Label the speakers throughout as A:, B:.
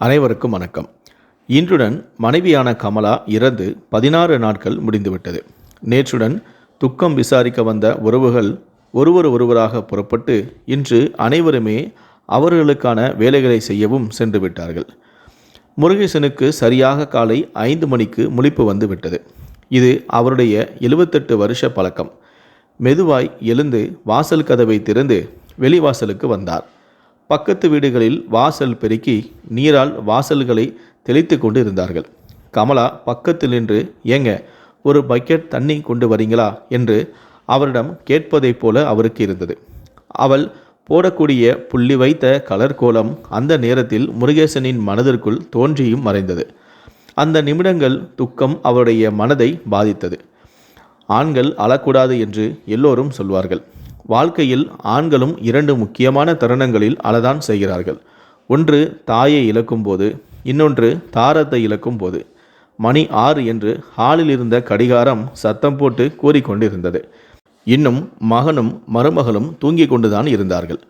A: அனைவருக்கும் வணக்கம். இன்றுடன் மனைவியான கமலா இறந்து பதினாறு நாட்கள் முடிந்துவிட்டது. நேற்றுடன் துக்கம் விசாரிக்க வந்த உறவுகள் ஒருவர் ஒருவராக புறப்பட்டு இன்று அனைவருமே அவர்களுக்கான வேலைகளை செய்யவும் சென்று விட்டார்கள். முருகேசனுக்கு சரியாக காலை ஐந்து மணிக்கு முழிப்பு வந்து விட்டது. இது அவருடைய எழுபத்தெட்டு வருஷ பழக்கம். மெதுவாய் எழுந்து வாசல் கதவை திறந்து வெளிவாசலுக்கு வந்தார். பக்கத்து வீடுகளில் வாசல் பெருக்கி நீரால் வாசல்களை தெளித்து கொண்டு இருந்தார்கள் கமலா பக்கத்தில் நின்று ஏங்க ஒரு பக்கெட் தண்ணி கொண்டு வரீங்களா? என்று அவரிடம் கேட்பதைப் போல அவருக்கு இருந்தது. அவள் போடக்கூடிய புள்ளி வைத்த கலர் கோலம் அந்த நேரத்தில் முருகேசனின் மனதிற்குள் தோன்றியும் மறைந்தது. அந்த நிமிடங்கள் துக்கம் அவருடைய மனதை பாதித்தது. ஆண்கள் அழக்கூடாது என்று எல்லோரும் சொல்வார்கள். வாழ்க்கையில் ஆண்களும் இரண்டு முக்கியமான தருணங்களில் அழதான் செய்கிறார்கள். ஒன்று தாயை இழக்கும்போது இன்னொன்று தாரத்தை இழக்கும் போது மணி ஆறு என்று ஹாலில் இருந்த கடிகாரம் சத்தம் போட்டு கூறிக்கொண்டிருந்தது. இன்னும் மகனும் மருமகளும் தூங்கிக் கொண்டுதான் இருந்தார்கள்.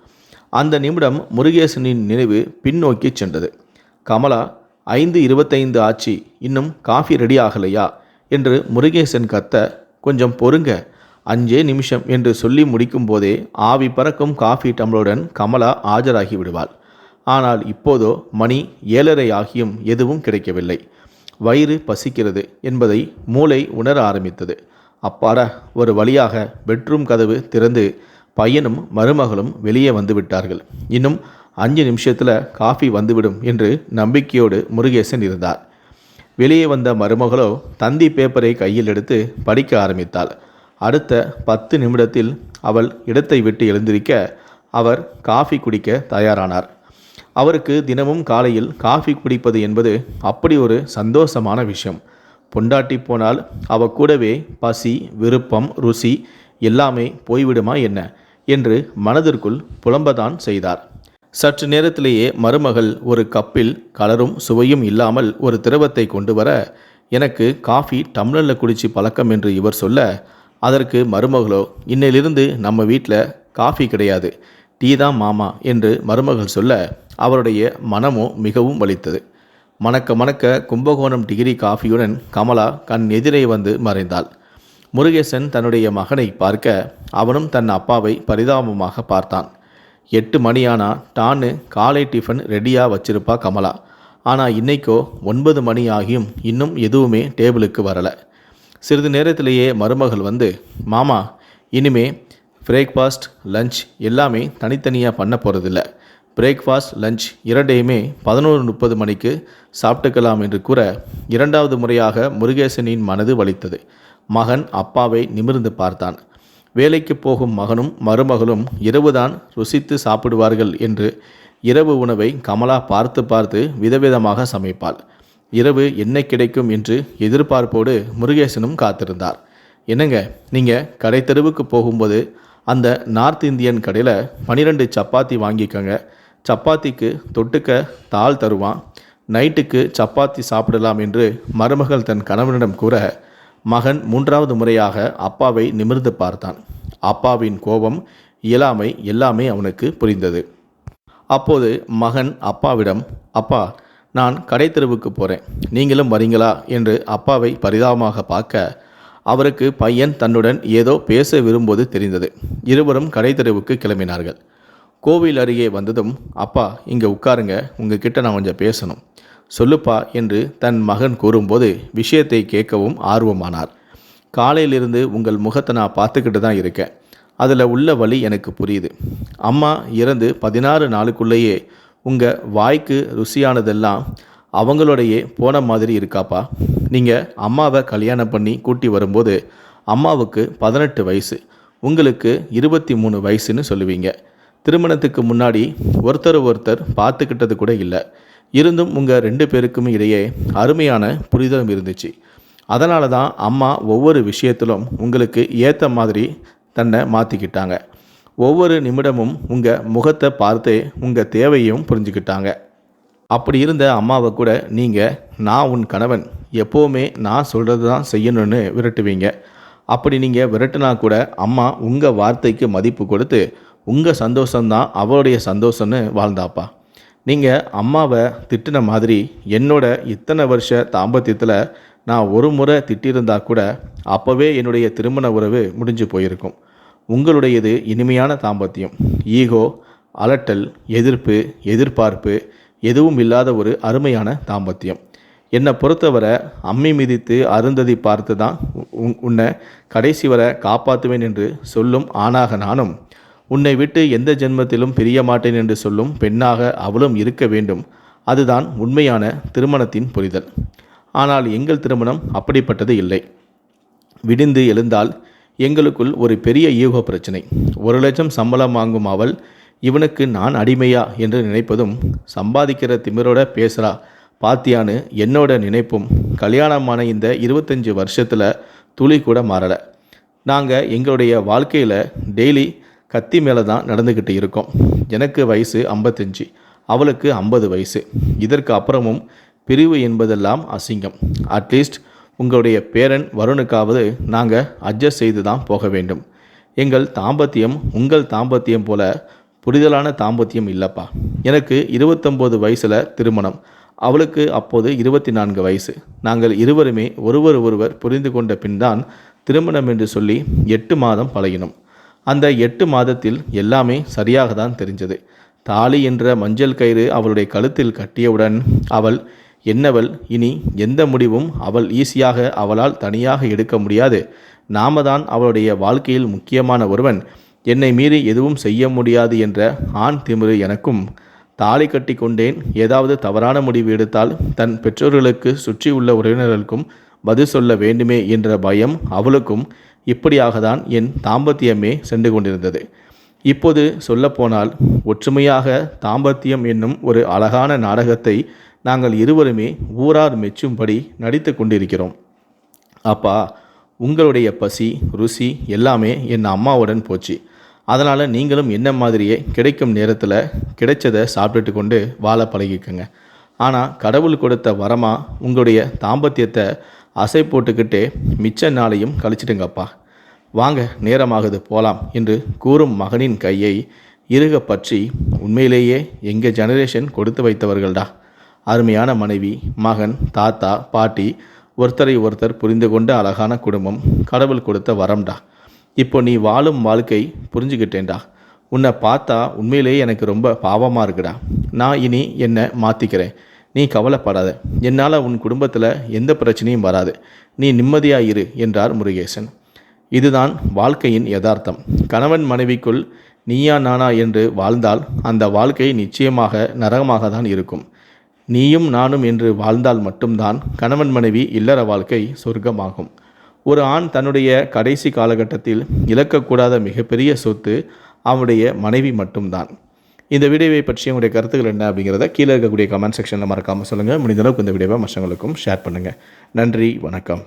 A: அந்த நிமிடம் முருகேசனின் நினைவு பின்னோக்கி சென்றது. கமலா ஐந்து இருபத்தைந்து ஆச்சு. இன்னும் காஃபி ரெடி ஆகலையா? என்று முருகேசன் கத்த கொஞ்சம் பொறுங்க. அஞ்சே நிமிஷம் என்று சொல்லி முடிக்கும் போதே ஆவி பறக்கும் காஃபி டம்ளருடன் கமலா ஆஜராகி விடுவாள். ஆனால் இப்போதோ மணி ஏழரை ஆகியும் எதுவும் கிடைக்கவில்லை. வயிறு பசிக்கிறது என்பதை மூளை உணர ஆரம்பித்தது. அப்பாட ஒரு வழியாக பெட்ரூம் கதவு திறந்து பையனும் மருமகளும் வெளியே வந்து விட்டார்கள். இன்னும் அஞ்சு நிமிஷத்தில் காஃபி வந்துவிடும் என்று நம்பிக்கையோடு முருகேசன் இருந்தார். வெளியே வந்த மருமகளோ தந்தி பேப்பரை கையில் எடுத்து படிக்க ஆரம்பித்தாள். அடுத்த பத்து நிமிடத்தில் அவள் இடத்தை விட்டு எழுந்திருக்க அவர் காஃபி குடிக்க தயாரானார். அவருக்கு தினமும் காலையில் காஃபி குடிப்பது என்பது அப்படி ஒரு சந்தோஷமான விஷயம். பொண்டாட்டி போனால் அவ கூடவே பசி விருப்பம் ருசி எல்லாமே போய்விடுமா என்ன? என்று மனதிற்குள் புலம்பதான் செய்தார். சற்று நேரத்திலேயே மருமகள் ஒரு கப்பில் கலரும் சுவையும் இல்லாமல் ஒரு திரவத்தை கொண்டு வர எனக்கு காஃபி டம்ளரில் குடிச்சு பழக்கம் என்று இவர் சொல்ல அதற்கு மருமகளோ இன்னையிலிருந்து நம்ம வீட்டில் காஃபி கிடையாது டீ தான் மாமா என்று மருமகள் சொல்ல அவருடைய மனமோ மிகவும் வலித்தது. மணக்க மணக்க கும்பகோணம் டிகிரி காஃபியுடன் கமலா கண் எதிரே வந்து மறைந்தாள். முருகேசன் தன்னுடைய மகனை பார்க்க அவனும் தன் அப்பாவை பரிதாபமாக பார்த்தான். எட்டு மணியானா டான்னு காலை டிஃபன் ரெடியாக வச்சிருப்பா கமலா. ஆனால் இன்னைக்கோ ஒன்பது மணி ஆகியும் இன்னும் எதுவுமே டேபிளுக்கு வரலை. சிறிது நேரத்திலேயே மருமகள் வந்து மாமா இனிமே பிரேக்ஃபாஸ்ட் லஞ்ச் எல்லாமே தனித்தனியாக பண்ண போகிறதில்ல பிரேக்ஃபாஸ்ட் லஞ்ச் இரண்டையுமே பதினோரு முப்பது மணிக்கு சாப்பிட்டுக்கலாம் என்று கூற இரண்டாவது முறையாக முருகேசனின் மனது வலித்தது. மகன் அப்பாவை நிமிர்ந்து பார்த்தான். வேலைக்கு போகும் மகனும் மருமகளும் இரவுதான் ருசித்து சாப்பிடுவார்கள் என்று இரவு உணவை கமலா பார்த்து பார்த்து விதவிதமாக சமைப்பாள். இரவு என்ன கிடைக்கும் என்று எதிர்பார்ப்போடு முருகேசனும் காத்திருந்தார். என்னங்க நீங்கள் கடை தெருவுக்கு போகும்போது அந்த நார்த் இந்தியன் கடையில் பன்னிரெண்டு சப்பாத்தி வாங்கிக்கோங்க. சப்பாத்திக்கு தொட்டுக்க தாள் தருவான். நைட்டுக்கு சப்பாத்தி சாப்பிடலாம் என்று மருமகள் தன் கணவனிடம் கூற மகன் மூன்றாவது முறையாக அப்பாவை நிமிர்ந்து பார்த்தான். அப்பாவின் கோபம் இயலாமை எல்லாமே அவனுக்கு புரிந்தது. அப்போது மகன் அப்பாவிடம் அப்பா நான் கடைத்தெருவுக்கு போகிறேன் நீங்களும் வரீங்களா? என்று அப்பாவை பரிதாபமாக பார்க்க அவருக்கு பையன் தன்னுடன் ஏதோ பேச விரும்புவது தெரிந்தது. இருவரும் கடைத்தெருவுக்கு கிளம்பினார்கள். கோவில் அருகே வந்ததும் அப்பா இங்கே உட்காருங்க. உங்ககிட்ட நான் கொஞ்சம் பேசணும். சொல்லுப்பா என்று தன் மகன் கூறும்போது விஷயத்தை கேட்கவும் ஆர்வமானார். காலையிலிருந்து உங்கள் முகத்தை நான் பார்த்துக்கிட்டு தான் இருக்கேன். அதில் உள்ள வழி எனக்கு புரியுது. அம்மா இறந்து பதினாறு நாளுக்குள்ளேயே உங்கள் வாய்க்கு ருசியானதெல்லாம் அவங்களோடையே போன மாதிரி இருக்காப்பா? நீங்கள் அம்மாவை கல்யாணம் பண்ணி கூட்டி வரும்போது அம்மாவுக்கு பதினெட்டு வயசு உங்களுக்கு இருபத்தி மூணு வயசுன்னு சொல்லுவீங்க. திருமணத்துக்கு முன்னாடி ஒருத்தர் ஒருத்தர் பார்த்துக்கிட்டது கூட இல்லை. இருந்தும் உங்கள் ரெண்டு பேருக்கும் இடையே அருமையான புரிதலும் இருந்துச்சு. அதனால தான் அம்மா ஒவ்வொரு விஷயத்திலும் உங்களுக்கு ஏற்ற மாதிரி தன்னை மாற்றிக்கிட்டாங்க ஒவ்வொரு நிமிடமும் உங்கள் முகத்தை பார்த்தே உங்கள் தேவையும் புரிஞ்சுக்கிட்டாங்க. அப்படி இருந்த அம்மாவை கூட நீங்கள் நான் உன் கணவன் எப்போவுமே நான் சொல்கிறது தான் செய்யணும்னு விரட்டுவீங்க. அப்படி நீங்கள் விரட்டுனா கூட அம்மா உங்கள் வார்த்தைக்கு மதிப்பு கொடுத்து உங்கள் சந்தோஷம்தான் அவளுடைய சந்தோஷம்னு வாழ்ந்தாப்பா. நீங்கள் அம்மாவை திட்டின மாதிரி என்னோட இத்தனை வருஷ தாம்பத்தியத்தில் நான் ஒரு முறை திட்டியிருந்தா கூட அப்போவே என்னுடைய திருமண உறவு முடிஞ்சு போயிருக்கும். உங்களுடையது இனிமையான தாம்பத்தியம். ஈகோ அலட்டல் எதிர்ப்பு எதிர்பார்ப்பு எதுவும் இல்லாத ஒரு அருமையான தாம்பத்தியம். என்னை பொறுத்தவரை அம்மி மிதித்து அருந்ததி பார்த்து தான் உன்னை கடைசி வரை காப்பாற்றுவேன் என்று சொல்லும் ஆணாக நானும் உன்னை விட்டு எந்த ஜென்மத்திலும் பிரிய மாட்டேன் என்று சொல்லும் பெண்ணாக அவளும் இருக்க வேண்டும். அதுதான் உண்மையான திருமணத்தின் புரிதல். ஆனால் எங்கள் திருமணம் அப்படிப்பட்டது இல்லை. விடிந்து எழுந்தால் எங்களுக்குள் ஒரு பெரிய ஈகோ பிரச்சனை. ஒரு லட்சம் சம்பளம் வாங்கும் அவள் இவனுக்கு நான் அடிமையா? என்று நினைப்பதும் சம்பாதிக்கிற திமிரோட பேசுகிறா பாத்தியான்னு என்னோட நினைப்பும் கல்யாணமான இந்த இருபத்தஞ்சி வருஷத்தில் துளி கூட மாறலை. நாங்கள் எங்களுடைய வாழ்க்கையில் டெய்லி கத்தி மேலே தான் நடந்துக்கிட்டு இருக்கோம். எனக்கு வயசு ஐம்பத்தஞ்சு அவளுக்கு ஐம்பது வயசு. இதற்கு அப்புறமும் பிரிவு என்பதெல்லாம் அசிங்கம். அட்லீஸ்ட் உங்களுடைய பேரன் வருணுக்காவது நாங்கள் அட்ஜஸ்ட் செய்து தான் போக வேண்டும். எங்கள் தாம்பத்தியம் உங்கள் தாம்பத்தியம் போல புரிதலான தாம்பத்தியம் இல்லைப்பா. எனக்கு இருபத்தொம்போது வயசில் திருமணம். அவளுக்கு அப்போது இருபத்தி நான்கு வயசு. நாங்கள் இருவருமே ஒருவர் ஒருவர் புரிந்து கொண்ட பின்தான் திருமணம் என்று சொல்லி எட்டு மாதம் பழகினோம். அந்த எட்டு மாதத்தில் எல்லாமே சரியாக தான் தெரிஞ்சது. தாலி என்ற மஞ்சள் கயிறு அவளுடைய கழுத்தில் கட்டியவுடன் அவள் என்னவள்? இனி எந்த முடிவும் அவள் ஈஸியாக அவளால் தனியாக எடுக்க முடியாது. நாம தான் அவளுடைய வாழ்க்கையில் முக்கியமான ஒருவன். என்னை மீறி எதுவும் செய்ய முடியாது என்ற ஆண் திமிரு எனக்கும். தாலி கட்டி கொண்டேன். ஏதாவது தவறான முடிவு எடுத்தால் தன் பெற்றோர்களுக்கு சுற்றியுள்ள உறவினர்களுக்கும் பதில் சொல்ல வேண்டுமே என்ற பயம் அவளுக்கும் இப்படியாக தான் என் தாம்பத்தியமே சென்று கொண்டிருந்தது. இப்போது சொல்லப்போனால் ஒற்றுமையாக தாம்பத்தியம் என்னும் ஒரு அழகான நாடகத்தை நாங்கள் இருவருமே ஊரார் மெச்சும்படி நடித்து கொண்டிருக்கிறோம் அப்பா உங்களுடைய பசி ருசி எல்லாமே என் அம்மாவுடன் போச்சு. அதனால் நீங்களும் என்ன மாதிரியே கிடைக்கும் நேரத்தில் கிடைச்சதை சாப்பிட்டுட்டு கொண்டு வாழ பழகிக்கங்க. ஆனால் கடவுள் கொடுத்த வரமாக உங்களுடைய தாம்பத்தியத்தை அசை போட்டுக்கிட்டே மிச்ச நாளையும் கழிச்சிடுங்கப்பா. வாங்க நேரமாகுது போலாம் என்று கூறும் மகனின் கையை இறுக பற்றி உண்மையிலேயே எங்கள் ஜெனரேஷன் கொடுத்து வைத்தவர்கள்டா. அருமையான மனைவி மகன் தாத்தா பாட்டி ஒருத்தரை ஒருத்தர் புரிந்து கொண்ட அழகான குடும்பம் கடவுள் கொடுத்த வரம்டா. இப்போ நீ வாழும் வாழ்க்கை புரிஞ்சுக்கிட்டேன்டா உன்னை பார்த்தா உண்மையிலேயே எனக்கு ரொம்ப பாவமாக இருக்குடா. நான் இனி என்னை மாற்றிக்கிறேன் நீ கவலைப்படாத. என்னால் உன் குடும்பத்தில் எந்த பிரச்சனையும் வராது. நீ நிம்மதியாக இரு என்றார் முருகேசன். இதுதான் வாழ்க்கையின் யதார்த்தம். கணவன் மனைவிக்குள் நீயா நானா என்று வாழ்ந்தால் அந்த வாழ்க்கை நிச்சயமாக நரகமாக தான் இருக்கும். நீயும் நானும் என்று வாழ்ந்தால் மட்டும்தான் கணவன் மனைவி இல்லற வாழ்க்கை சொர்க்கமாகும். ஒரு ஆண் தன்னுடைய கடைசி காலகட்டத்தில் இழக்கக்கூடாத மிகப்பெரிய சொத்து அவனுடைய மனைவி மட்டும்தான். இந்த வீடியோவை பற்றி உங்களுடைய கருத்துக்கள் என்ன அப்படிங்கிறத கீழே இருக்கக்கூடிய கமெண்ட் செக்ஷனில் மறக்காமல் சொல்லுங்கள் முடிந்தளவுக்கு இந்த வீடியோவை மற்றவங்களுக்கும் ஷேர் பண்ணுங்கள் நன்றி வணக்கம்.